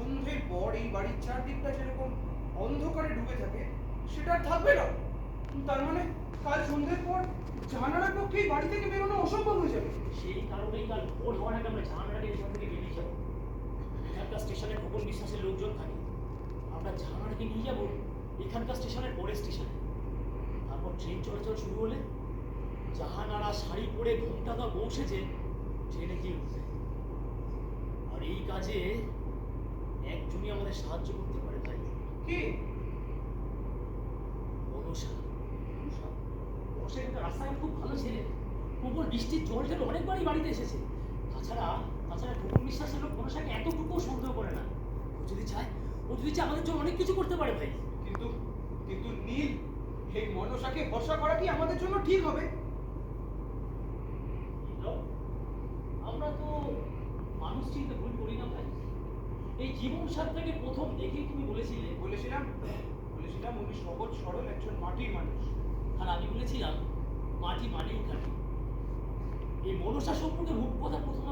সন্ধ্যের পর এই বাড়ির চারদিকটা যেরকম অন্ধকারে ডুবে থাকে, সেটা আর থাকবে না। তার মানে কাল সন্ধ্যের পর জানালার পক্ষে বাড়ি থেকে বেরোনো অসম্ভব হয়ে যাবে। সেই কারণেই কাল ভোর হওয়ার আগে আমরা জাহানারাকে এখান থেকে বেরিয়ে যাব। এখানকার স্টেশনে খোকন বিশ্বাসের লোকজন থাকে। আমরা জাহানারাকে নিয়ে যাব এখানকার স্টেশনের পরের স্টেশনে। তারপর ট্রেন চলাচল শুরু হলে জাহানারা শাড়ি পরে ঘুমটা দা বসেছে, ট্রেনে গিয়ে উঠবে। আর এই কাজে একজনই আমাদের সাহায্য করতে পারে ভাই কি? মনসা বসে একটা রাস্তায় খুব ভালো ছেলে। প্রবল বৃষ্টির জল অনেকবারই বাড়িতে এসেছে। তাছাড়া তাছাড়া প্রবল বিশ্বাসের লোক মনসাকে এতটুকুও সন্দেহ করে না। ও যদি চায় ও যদি চায় আমাদের জন্য অনেক কিছু করতে পারে ভাই। কিন্তু কিন্তু নীল এই মনসাকে ভরসা করা কি আমাদের জন্য ঠিক হবে বিপ্লব, আমরা তো মানুষ চিনতে ভুল করি না ভাই এই জীবন সাতটাকে প্রথম দেখে তুমি বলেছিলে? বলেছিলাম বলেছিলাম উনি সহজ সরল একজন মাটির মানুষ। আর আমি বলেছিলাম মাটি মানেই কাটি এই মনসা সম্পর্কে রূপকথা প্রথম